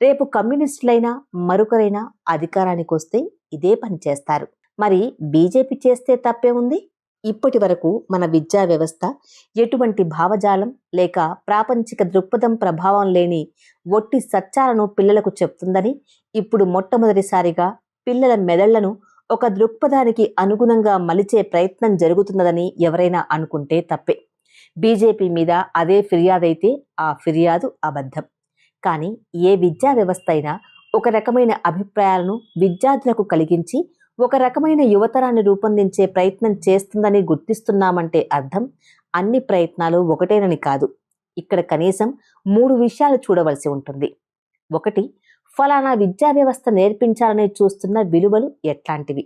రేపు కమ్యూనిస్టులైనా మరొకరైనా అధికారానికి వస్తే ఇదే పని చేస్తారు. మరి బీజేపీ చేస్తే తప్పే ఉంది? ఇప్పటి వరకు మన విద్యా వ్యవస్థ ఎటువంటి భావజాలం లేక ప్రాపంచిక దృక్పథం ప్రభావం లేని ఒట్టి సత్యాలను పిల్లలకు చెప్తుందని ఇప్పుడు మొట్టమొదటిసారిగా పిల్లల మెదళ్ళను ఒక దృక్పథానికి అనుగుణంగా మలిచే ప్రయత్నం జరుగుతున్నదని ఎవరైనా అనుకుంటే తప్పే. బీజేపీ మీద అదే ఫిర్యాదైతే ఆ ఫిర్యాదు అబద్ధం. కానీ ఏ విద్యా వ్యవస్థ అయినా ఒక రకమైన అభిప్రాయాలను విద్యార్థులకు కలిగించి ఒక రకమైన యువతరాన్ని రూపొందించే ప్రయత్నం చేస్తుందని గుర్తిస్తున్నామంటే అర్థం. అన్ని ప్రయత్నాలు ఒకటేనని కాదు. ఇక్కడ కనీసం మూడు విషయాలు చూడవలసి ఉంటుంది. ఒకటి ఫలానా విద్యా వ్యవస్థ నేర్పించాలని చూస్తున్న విలువలు ఎట్లాంటివి?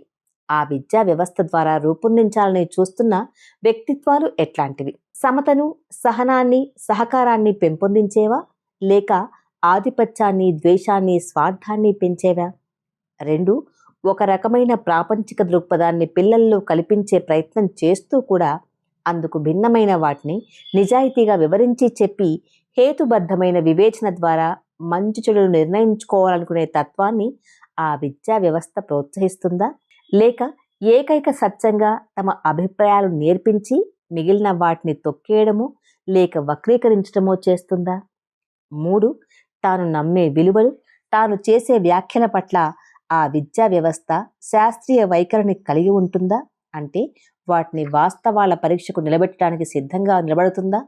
ఆ విద్యా వ్యవస్థ ద్వారా రూపొందించాలని చూస్తున్న వ్యక్తిత్వాలు ఎట్లాంటివి? సమతను సహనాన్ని సహకారాన్ని పెంపొందించేవా? లేక ఆధిపత్యాన్ని ద్వేషాన్ని స్వార్థాన్ని పెంచేవా? రెండు ఒక రకమైన ప్రాపంచిక దృక్పథాన్ని పిల్లల్లో కల్పించే ప్రయత్నం చేస్తూ కూడా అందుకు భిన్నమైన వాటిని నిజాయితీగా వివరించి చెప్పి హేతుబద్ధమైన వివేచన ద్వారా మంచి చెడులు నిర్ణయించుకోవాలనుకునే తత్వాన్ని ఆ విద్యా వ్యవస్థ ప్రోత్సహిస్తుందా? లేక ఏకైక సత్యంగా తమ అభిప్రాయాలు నేర్పించి మిగిలిన వాటిని తొక్కేయడమో లేక వక్రీకరించడమో చేస్తుందా? మూడు తాను నమ్మే విలువలు తాను చేసే వ్యాఖ్యల పట్ల ఆ విద్యా వ్యవస్థ శాస్త్రీయ వైఖరిని కలిగి ఉంటుందా? అంటే వాటిని వాస్తవాల పరీక్షకు నిలబెట్టడానికి సిద్ధంగా నిలబడుతుందా?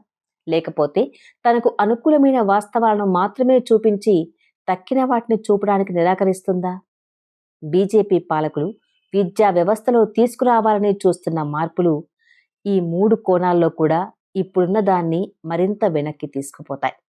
లేకపోతే తనకు అనుకూలమైన వాస్తవాలను మాత్రమే చూపించి తక్కిన వాటిని చూపడానికి నిరాకరిస్తుందా? బీజేపీ పాలకులు విద్యా వ్యవస్థలో తీసుకురావాలని చూస్తున్న మార్పులు ఈ మూడు కోణాల్లో కూడా ఇప్పుడున్న దాన్ని మరింత వెనక్కి తీసుకుపోతాయి.